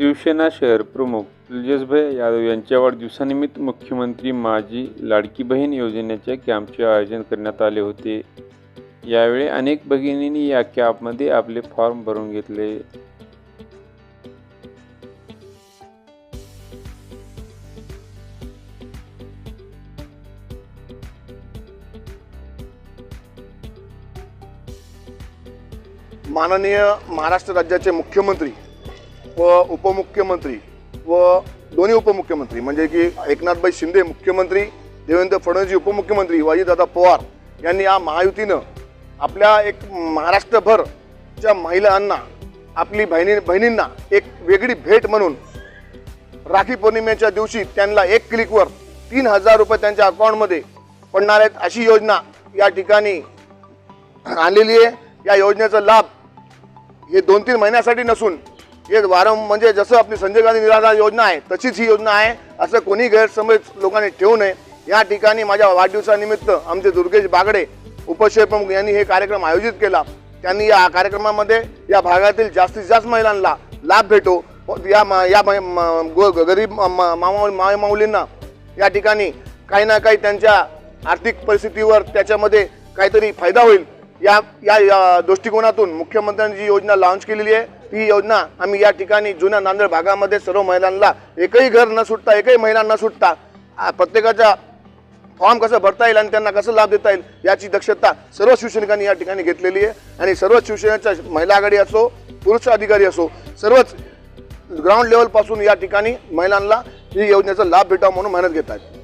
शिवसेना शहर प्रमुख तेजसभाई यादव यांच्या वाढदिवसानिमित्त मुख्यमंत्री माझी लाडकी बहीण योजनेच्या कॅम्पचे आयोजन करण्यात आले होते. यावेळी अनेक भगिनींनी या कॅम्पमध्ये आपले फॉर्म भरून घेतले. माननीय महाराष्ट्र राज्याचे मुख्यमंत्री व उपमुख्यमंत्री व दोन्ही उपमुख्यमंत्री म्हणजे की एकनाथभाई शिंदे मुख्यमंत्री देवेंद्र फडणवीस उपमुख्यमंत्री वाजीदादा पवार यांनी या महायुतीनं आपल्या एक महाराष्ट्रभरच्या महिलांना आपली बहिणी बहिणींना एक वेगळी भेट म्हणून राखी पौर्णिमेच्या दिवशी त्यांना एक क्लिकवर तीन हजार रुपये त्यांच्या अकाउंटमध्ये पडणार आहेत अशी योजना या ठिकाणी आणलेली आहे. या योजनेचा लाभ हे दोन तीन महिन्यासाठी नसून हे वारं म्हणजे जसं आपली संजय गांधी निराधार योजना आहे तशीच ही योजना आहे. असं कोणी गैरसमज लोकांनी ठेवू नये. या ठिकाणी माझ्या वाढदिवसानिमित्त आमचे दुर्गेश बागडे उपशेप्रमुख यांनी हे कार्यक्रम आयोजित केला. त्यांनी या कार्यक्रमामध्ये या भागातील जास्तीत जास्त महिलांना लाभ भेटो. या मा- या गरीब मा- मामा माय माऊलींना या ठिकाणी काही ना काही त्यांच्या आर्थिक परिस्थितीवर त्याच्यामध्ये काहीतरी फायदा होईल. या या या दृष्टिकोनातून मुख्यमंत्र्यांनी जी योजना लॉन्च केलेली आहे ती योजना आम्ही या ठिकाणी जुन्या नांदेड भागामध्ये सर्व महिलांना एकही घर न सुटता एकही महिला न सुटता प्रत्येकाच्या फॉर्म कसं भरता येईल आणि त्यांना कसं लाभ देता येईल याची दक्षता सर्व शिवसैनिकांनी या ठिकाणी घेतलेली आहे. आणि सर्व शिवसेनेच्या महिला आघाडी असो पुरुष अधिकारी असो सर्वच ग्राउंड लेवलपासून या ठिकाणी महिलांना ही योजनेचा लाभ भेटावा म्हणून मेहनत घेत आहेत.